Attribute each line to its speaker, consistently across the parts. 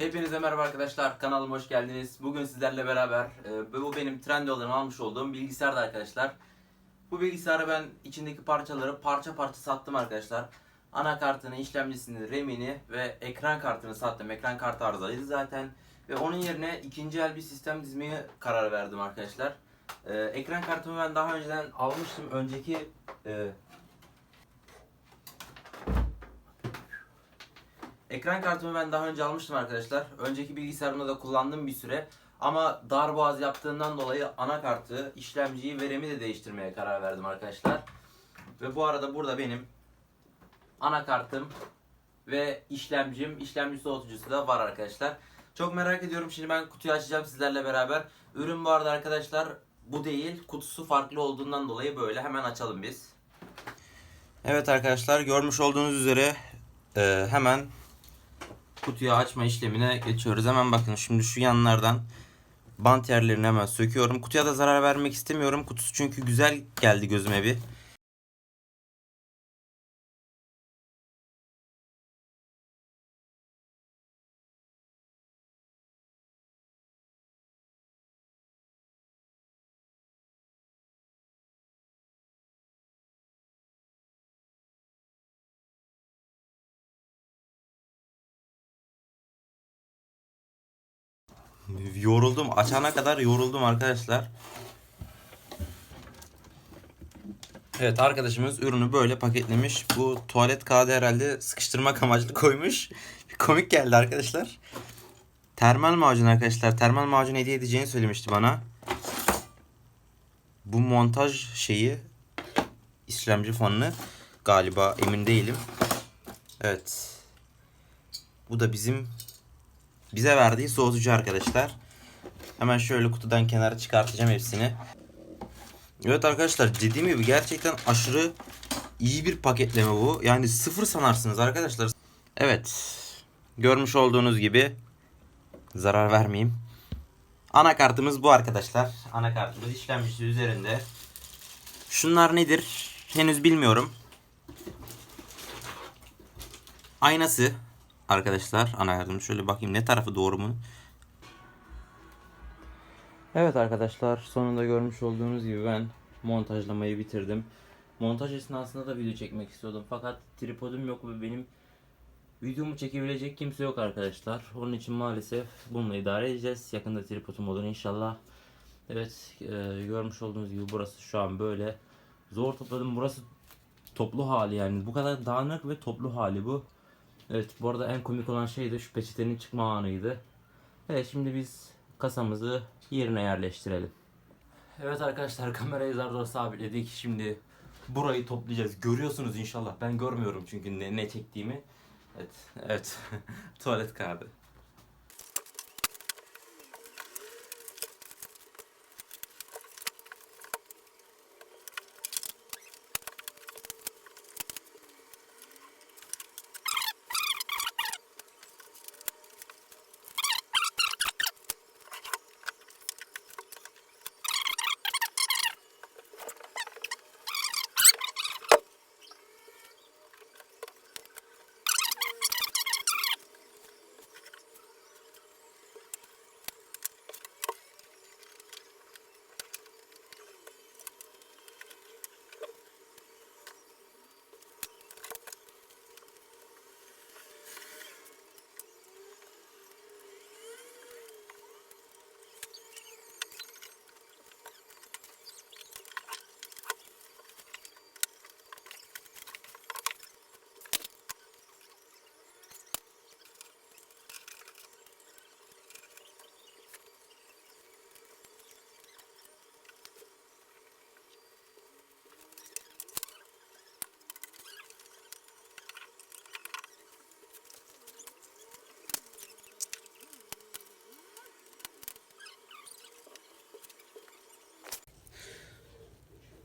Speaker 1: Hepinize merhaba arkadaşlar. Kanalıma hoş geldiniz. Bugün sizlerle beraber e, bu benim Trendyol'dan almış olduğum bilgisayarda arkadaşlar. Bu bilgisayarı ben içindeki parçaları parça parça sattım arkadaşlar. Anakartını, işlemcisini, RAM'ini ve ekran kartını sattım. Ekran kartı arızalıydı zaten. Ve onun yerine ikinci el bir sistem dizmeye karar verdim arkadaşlar. E, ekran kartımı ben daha önceden almıştım. Önceki e, Ekran kartımı ben daha önce almıştım arkadaşlar. Önceki bilgisayarımda da kullandım bir süre. Ama darboğaz yaptığından dolayı anakartı, işlemciyi ve RAM'i de değiştirmeye karar verdim arkadaşlar. Ve bu arada burada benim anakartım ve işlemcim, işlemci soğutucusu da var arkadaşlar. Çok merak ediyorum. Şimdi ben kutuyu açacağım sizlerle beraber. Ürün bu arada arkadaşlar bu değil. Kutusu farklı olduğundan dolayı böyle. Hemen açalım biz. Evet arkadaşlar görmüş olduğunuz üzere e, hemen kutuyu açma işlemine geçiyoruz. Hemen bakın şimdi şu yanlardan bant yerlerini hemen söküyorum. Kutuya da zarar vermek istemiyorum. Kutusu çünkü güzel geldi gözüme bir. Yoruldum. Açana kadar yoruldum arkadaşlar. Evet arkadaşımız ürünü böyle paketlemiş. Bu tuvalet kağıdı herhalde sıkıştırmak amaçlı koymuş. Komik geldi arkadaşlar. Termal macun arkadaşlar. Termal macun hediye edeceğini söylemişti bana. Bu montaj şeyi işlemci fanını galiba emin değilim. Evet. Bu da bizim bize verdiği soğutucu arkadaşlar. Hemen şöyle kutudan kenara çıkartacağım hepsini. Evet arkadaşlar dediğim gibi gerçekten aşırı iyi bir paketleme bu. Yani sıfır sanarsınız arkadaşlar. Evet. Görmüş olduğunuz gibi zarar vermeyeyim. Anakartımız bu arkadaşlar. Anakartımız işlemcisi üzerinde. Şunlar nedir? Henüz bilmiyorum. Aynası arkadaşlar ana yardım. Şöyle bakayım ne tarafı doğru mu? Evet arkadaşlar sonunda görmüş olduğunuz gibi ben montajlamayı bitirdim. Montaj esnasında da video çekmek istiyordum fakat tripodum yok ve benim videomu çekebilecek kimse yok arkadaşlar. Onun için maalesef bununla idare edeceğiz. Yakında tripodum olur inşallah. Evet e, görmüş olduğunuz gibi burası şu an böyle. Zor topladım. Burası toplu hali yani. Bu kadar dağınık ve toplu hali bu. Evet bu arada en komik olan şey de şu peçetenin çıkma anıydı. Evet şimdi biz kasamızı yerine yerleştirelim. Evet arkadaşlar kamerayı zar zor sabitledik. Şimdi burayı toplayacağız. Görüyorsunuz inşallah. Ben görmüyorum çünkü ne, ne çektiğimi. Evet, evet. Tuvalet kağıdı.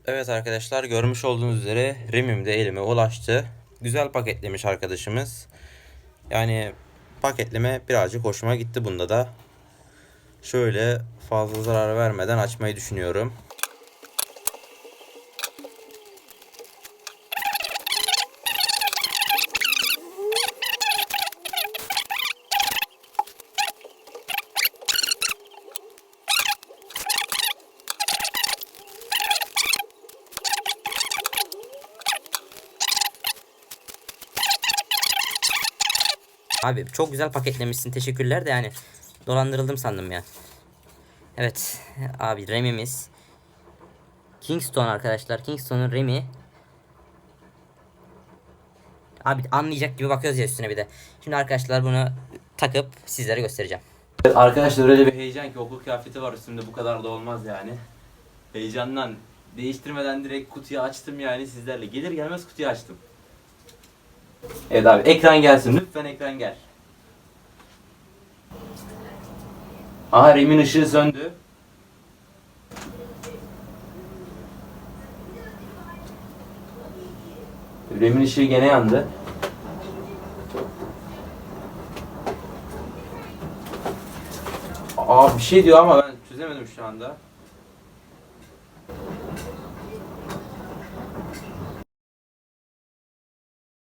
Speaker 1: Evet arkadaşlar görmüş olduğunuz üzere RAM'im de elime ulaştı. Güzel paketlemiş arkadaşımız. Yani paketleme birazcık hoşuma gitti bunda da. Şöyle fazla zarar vermeden açmayı düşünüyorum.
Speaker 2: Abi çok güzel paketlemişsin. Teşekkürler de yani dolandırıldım sandım ya. Evet abi Remy'miz. Kingston arkadaşlar. Kingston'un Remy. Abi anlayacak gibi bakıyoruz ya üstüne bir de. Şimdi arkadaşlar bunu takıp sizlere göstereceğim.
Speaker 1: Evet, arkadaşlar öyle bir heyecan ki okul kıyafeti var üstümde bu kadar da olmaz yani. Heyecandan değiştirmeden direkt kutuyu açtım yani sizlerle. Gelir gelmez kutuyu açtım. Evet abi ekran gelsin lütfen ekran gel. Aha Rem'in ışığı söndü. Rem'in ışığı gene yandı. Aa bir şey diyor ama ben çözemedim şu anda.